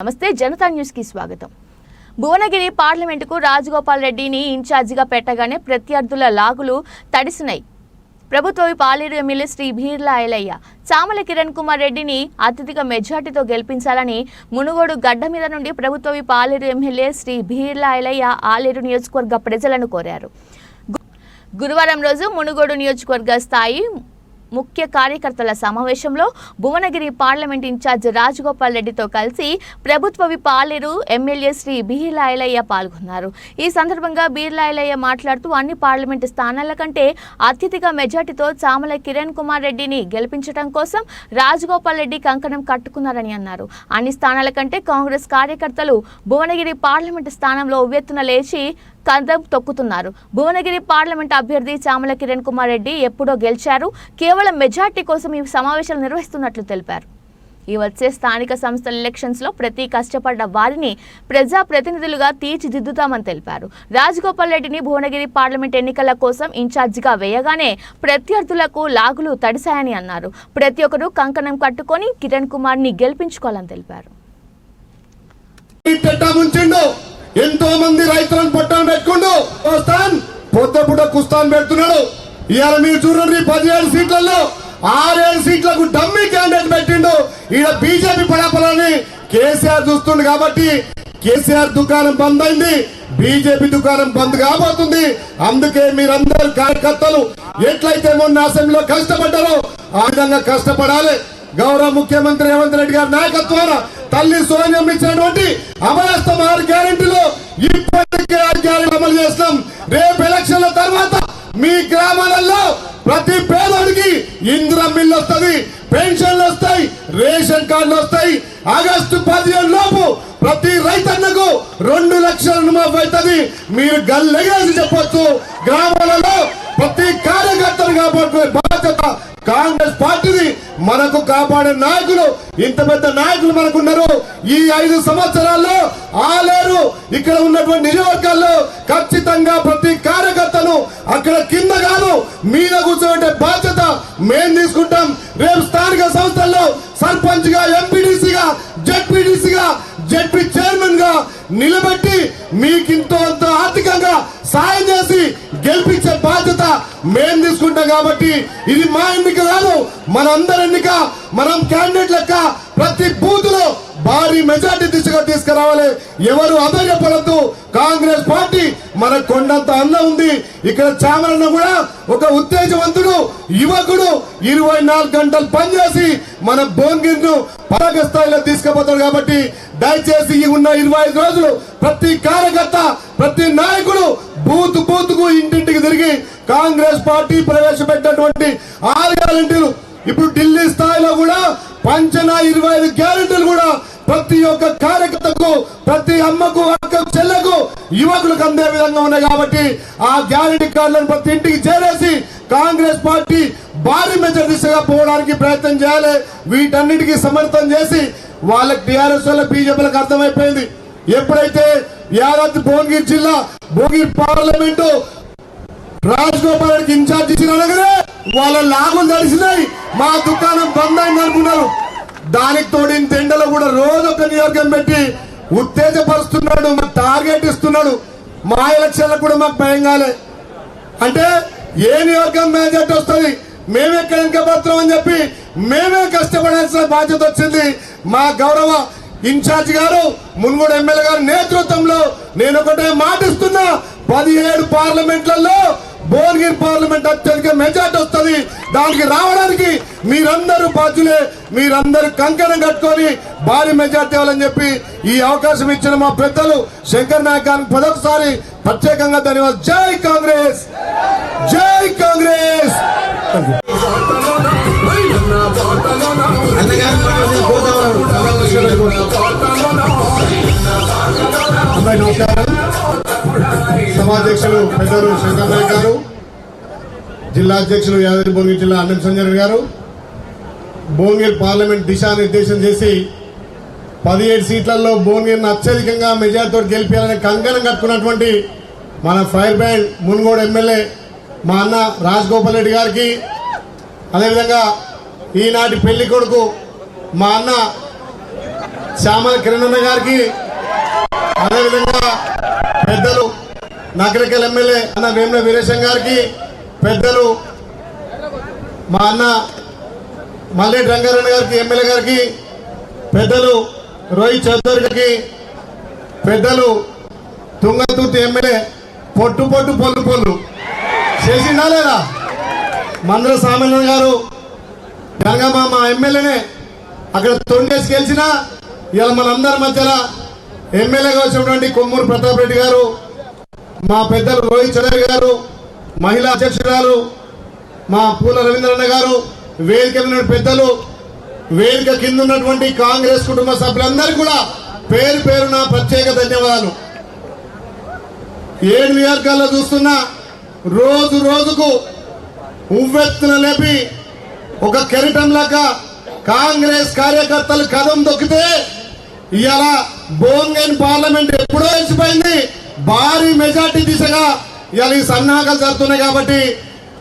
నమస్తే జనతా న్యూస్కి స్వాగతం. భువనగిరి పార్లమెంటుకు రాజగోపాల్ రెడ్డిని ఇన్ఛార్జిగా పెట్టగానే ప్రత్యర్థుల లాగులు తడిసినాయి. ప్రభుత్వ పాలేరు ఎమ్మెల్యే శ్రీ భీర్లా ఐలయ్య చామల కిరణ్ కుమార్ రెడ్డిని అత్యధిక మెజార్టీతో గెలిపించాలని మునుగోడు గడ్డ మీద నుండి ప్రభుత్వ పాలేరు ఎమ్మెల్యే శ్రీ భీర్లా ఐలయ్య ఆలేరు నియోజకవర్గ ప్రజలను కోరారు. గురువారం రోజు మునుగోడు నియోజకవర్గ స్థాయి ముఖ్య కార్యకర్తల సమావేశంలో భువనగిరి పార్లమెంట్ ఇన్ఛార్జ్ రాజగోపాల్ రెడ్డితో కలిసి ప్రభుత్వ విప్ ఎమ్మెల్యే శ్రీ బీర్లాయలయ్య పాల్గొన్నారు. ఈ సందర్భంగా బీర్లాయలయ్య మాట్లాడుతూ అన్ని పార్లమెంట్ స్థానాల కంటే అత్యధిక మెజార్టీతో చామల కిరణ్ కుమార్ రెడ్డిని గెలిపించడం కోసం రాజగోపాల్ రెడ్డి కంకణం కట్టుకున్నారని అన్నారు. అన్ని స్థానాల కంటే కాంగ్రెస్ కార్యకర్తలు భువనగిరి పార్లమెంట్ స్థానంలో ఉవ్వెత్తున లేచి కందం తొక్కుతున్నారు. భువనగిరి పార్లమెంట్ అభ్యర్థి చామల కిరణ్ కుమార్ రెడ్డి ఎప్పుడో గెలిచారు. కేవలం మెజార్టీ కోసం ఈ సమావేశాలు నిర్వహిస్తున్నట్లు తెలిపారు. ఈ వచ్చే స్థానిక సంస్థల ఎలక్షన్స్లో ప్రతి కష్టపడ్డ వారిని ప్రజా ప్రతినిధులుగా తీర్చిదిద్దుతామని తెలిపారు. రాజగోపాల్ రెడ్డిని భువనగిరి పార్లమెంట్ ఎన్నికల కోసం ఇన్ఛార్జిగా వేయగానే ప్రత్యర్థులకు లాగులు తడిశాయని అన్నారు. ప్రతి ఒక్కరూ కంకణం కట్టుకొని కిరణ్ కుమార్ని గెలిపించుకోవాలని తెలిపారు. ఎంతో మంది రైతులను పొట్టం పెట్టుకుండు వస్తాన్ పొద్దు కుస్తాన్ పెడుతున్నాడు. ఇవాళ మీరు చూడండి పదిహేడు సీట్లలో ఆరేడు సీట్లకు డమ్మీ క్యాండిడేట్ పెట్టిండు. ఈడ బీజేపీ పడాపలని కేసీఆర్ చూస్తుండు కాబట్టి కేసీఆర్ దుకాణం బంద్ అయింది బీజేపీ దుకాణం బంద్ కాబోతుంది. అందుకే మీరందరూ కార్యకర్తలు ఎట్లయితే మొన్న అసెంబ్లీలో కష్టపడ్డారో ఆ విధంగా కష్టపడాలి. గౌరవ ముఖ్యమంత్రి రేవంత్ రెడ్డి గారి నాయకత్వాన తల్లి సోనియం ఇచ్చినటువంటి అమరస్తం ఆరు గ్యారెంటీలు ఇప్పటికే ఆ గ్యారెంటీ అమలు చేస్తాం రేపు ఎలక్షన్ల తర్వాత మీ గ్రామాలలో ప్రతి పేదోడికి ఇంద్ర మిల్లు వస్తుంది పెన్షన్లు వస్తాయి రేషన్ కార్డులు వస్తాయి. ఆగస్టు పదిహేను లోపు ప్రతి రైతన్నకు రెండు లక్షల రుణమాఫీ అవుతుంది. మీరు గల్లెగేసి చెప్పొచ్చు. గ్రామాలలో ప్రతి కార్యకర్తను కాబట్టి బాధ్యత కాంగ్రెస్ పార్టీని మనకు కాపాడే నాయకులు ఇంత పెద్ద నాయకులు మనకున్నారు. ఈ ఐదు సంవత్సరాల్లో ఆలేరు ఇక్కడ ఉన్నటువంటి నియోజకవర్గాల్లో ఖచ్చితంగా ప్రతి కార్యకర్తను అక్కడ కింద కాదు మీద కూర్చోబెట్టే బాధ్యత మేం తీసుకుంటాం. రేపు స్థానిక సంస్థల్లో సర్పంచ్గా ఎంపీడీసీగా జెడ్పీడీసీగా జెడ్పీ చైర్మన్గా నిలబెట్టి మీకింతో అంత ఆర్థికంగా సాయం చేసి మేము తీసుకుంటాం కాబట్టి ఇది మా ఎన్నిక కాదు మనందరి ఎన్నిక మనం క్యాండిడేట్ లెక్క ప్రతి బూత్లో భారీ మెజార్టీ దిశగా తీసుకురావాలి. ఎవరు అధైర్యపడద్దు కాంగ్రెస్ పార్టీ మన కొండంత అన్నం ఉంది. ఇక్కడ చామరన్న కూడా ఒక ఉత్తేజవంతుడు యువకుడు ఇరవై నాలుగు గంటలు పనిచేసి మన భోన్గిరిను పరగ స్థాయిలో తీసుకుపోతాడు కాబట్టి దయచేసి ఈ ఉన్న ఇరవై ఐదు రోజులు ప్రతి కార్యకర్త ప్రతి నాయకుడు కాంగ్రెస్ పార్టీ ప్రవేశపెట్టినటువంటి ఆరు గ్యారంటీలు ఇప్పుడు ఢిల్లీ స్థాయిలో కూడా పంచన ఇరవై ఐదు గ్యారెంటీలు కూడా ప్రతి ఒక్క కార్యకర్తకు ప్రతి అమ్మకు అక్కకు చెల్లకు యువకులకు అందే విధంగా ఉన్నాయి కాబట్టి ఆ గ్యారంటీ కార్డులను ప్రతి ఇంటికి చేరేసి కాంగ్రెస్ పార్టీ భారీ మెజార్ దిశగా పోవడానికి ప్రయత్నం చేయాలి. వీటన్నిటికీ సమర్థం చేసి వాళ్ళకి టీఆర్ఎస్ వాళ్ళ బీజేపీలకు అర్థమైపోయింది. ఎప్పుడైతే యాదాద్రి భువనగిరి జిల్లా భువనగిరి పార్లమెంటు రాజగోపాల్ రెడ్డికి ఇన్ఛార్జ్ ఇచ్చిన వాళ్ళ లాభం తెలిసినాయి మా దుకాణం బంద్ అయింది అనుకున్నారు. దానికి తోడిన తెండలో కూడా రోజు ఒక నియోజకం పెట్టి ఉత్తేజపరుస్తున్నాడు మా టార్గెట్ ఇస్తున్నాడు. మా ఎలక్షన్లకు కూడా మాకు భయం కాలే. అంటే ఏ నియోజకం మేజెట్ వస్తుంది? మేమే ఎక్కడ ఇంకా పత్రం అని చెప్పి మేమే కష్టపడాల్సిన బాధ్యత వచ్చింది మా గౌరవ ఇన్ఛార్జ్ గారు మున్గూడు ఎమ్మెల్యే గారి నేతృత్వంలో నేను ఒకటే మాటిస్తున్నా పదిహేడు పార్లమెంట్లలో భువనగిరి పార్లమెంట్ అత్యధిక మెజార్టీ వస్తుంది. దానికి రావడానికి మీరందరూ బాధ్యులే. మీరందరూ కంకణం కట్టుకొని భారీ మెజార్టీ ఇవ్వాలని చెప్పి ఈ అవకాశం ఇచ్చిన మా పెద్దలు శంకర్ నాయక్ గారికి పదొకసారి ప్రత్యేకంగా ధన్యవాదాలు. జై కాంగ్రెస్! జై కాంగ్రెస్! అన్నగారు ఉపాధ్యక్షులు సభాధ్యక్షులు పెద్దలు శంకర్ నాయక్ గారు జిల్లా అధ్యక్షులు యాదగిరి భువనగిరి జిల్లా అన్నం సంజయ్ గారు భువనగిరి పార్లమెంట్ దిశానిర్దేశం చేసి పదిహేడు సీట్లలో భువనగిరిని అత్యధికంగా మెజార్టీతో గెలిపించాలని కంకణం కట్టుకున్నటువంటి మన ఫైర్ బ్యాండ్ మున్గోడు ఎమ్మెల్యే మా అన్న రాజగోపాల్ రెడ్డి గారికి అదేవిధంగా ఈనాటి పెళ్ళి కొడుకు మా అన్న శ్యామల కిరణ్ గారికి అదేవిధంగా పెద్దలు నగరికల్ ఎమ్మెల్యే అన్న వేముల వీరేశం గారికి పెద్దలు మా అన్న మల్లెడ్డి రంగారెడ్డి గారికి ఎమ్మెల్యే గారికి పెద్దలు రోహిత్ చౌదరి గారికి పెద్దలు తుంగతుర్తి ఎమ్మెల్యే పొట్టు పొట్టు పొల్లు పొల్లు. చేసిందా లేదా? మందర సామాన్య గారు జనగామ మా ఎమ్మెల్యేనే అక్కడ తొండేసి గెలిచినా ఇలా మనందరి మధ్యలో ఎమ్మెల్యేగా వచ్చినటువంటి కొమ్మూరు ప్రతాప్ రెడ్డి గారు మా పెద్దలు రోహిత్ చౌదరి గారు మహిళా అధ్యక్షురాలు మా పూల రవీంద్రన్న గారు వేదిక పెద్దలు వేదిక కింద ఉన్నటువంటి కాంగ్రెస్ కుటుంబ సభ్యులందరూ కూడా పేరు పేరున ప్రత్యేక ధన్యవాదాలు. ఏడు నియోజకాల్లో చూస్తున్నా రోజు రోజుకు ఉవ్వెత్తున లేపి ఒక కెరటం లాగా కాంగ్రెస్ కార్యకర్తలు కదం దొక్కితే ఇలా బోంగైన్ పార్లమెంట్ ఎప్పుడో వెళ్ళిపోయింది భారీ మెజార్టీ దిశగా ఇవాళ ఈ సన్నాహాలు జరుగుతున్నాయి కాబట్టి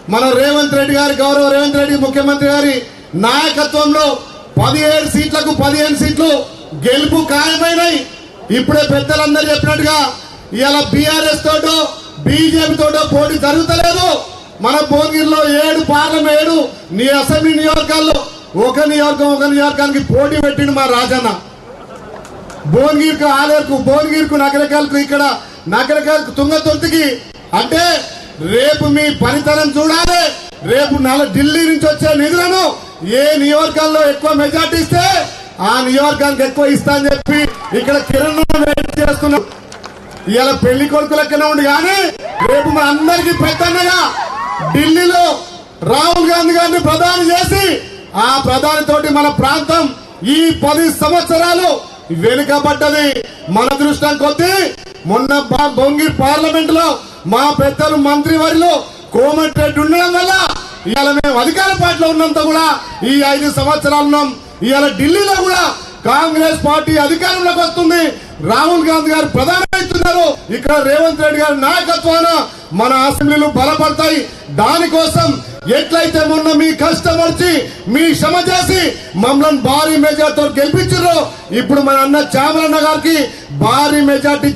మన రేవంత్ రెడ్డి గారి గౌరవ రేవంత్ రెడ్డి ముఖ్యమంత్రి గారి నాయకత్వంలో పదిహేడు సీట్లకు పదిహేను సీట్లు గెలుపు ఖాయమైనాయి ఇప్పుడే పెద్దలందరూ చెప్పినట్టుగా ఇవాళ బీఆర్ఎస్ తోటో బీజేపీ తోటో పోటీ జరుగుతలేదు. మన భువనగిరిలో ఏడు పార్లమెంట్ ఏడు నీ అసెంబ్లీ నియోజకాల్లో ఒక నియోజకం ఒక నియోజకానికి పోటీ పెట్టిండు మా రాజన్న. భువనగిరికి ఆలేరుకు భువనగిరికి నగరకాలకు ఇక్కడ నగరకాలకు తుంగతుర్తికి అంటే రేపు మీ పనితనం చూడాలి. రేపు నాలుగు ఢిల్లీ నుంచి వచ్చే నిధులను ఏ నియోజకాల్లో ఎక్కువ మెజార్టీ ఇస్తే ఆ నియోజకానికి ఎక్కువ ఇస్తా అని చెప్పి ఇక్కడ కిరణ్ చేస్తున్నాం. ఇవాళ పెళ్ళి కొడుకు లెక్కనే ఉండి కానీ రేపు మన అందరికి పెద్దన్నగా ఢిల్లీలో రాహుల్ గాంధీ గారిని ప్రధాని చేసి ఆ ప్రధాని తోటి మన ప్రాంతం ఈ పది సంవత్సరాలు వెనుకబడ్డది. మన దృష్టం కొద్దీ మొన్న బొంగి పార్లమెంట్లో మా పెద్దలు మంత్రి వారిలో కోమటిరెడ్డి ఉండడం వల్ల ఇవాళ మేము అధికార పార్టీలో ఉన్నంత కూడా ఈ ఐదు సంవత్సరాలు ఉన్నాం. ఇవాళ ఢిల్లీలో కూడా కాంగ్రెస్ పార్టీ అధికారంలోకి వస్తుంది. రాహుల్ గాంధీ గారు ప్రధానమవుతున్నారు ఇక్కడ రేవంత్ రెడ్డి గారి నాయకత్వాన మన అసెంబ్లీలు బలపడతాయి. దానికోసం ఎట్లయితే మొన్న మీ కష్టం వచ్చి మీ శ్రమ చేసి మమ్మల్ని భారీ మెజార్టీతో గెలిపించారో ఇప్పుడు మన అన్న చామరన్న గారికి భారీ మెజార్టీ ఇచ్చారు.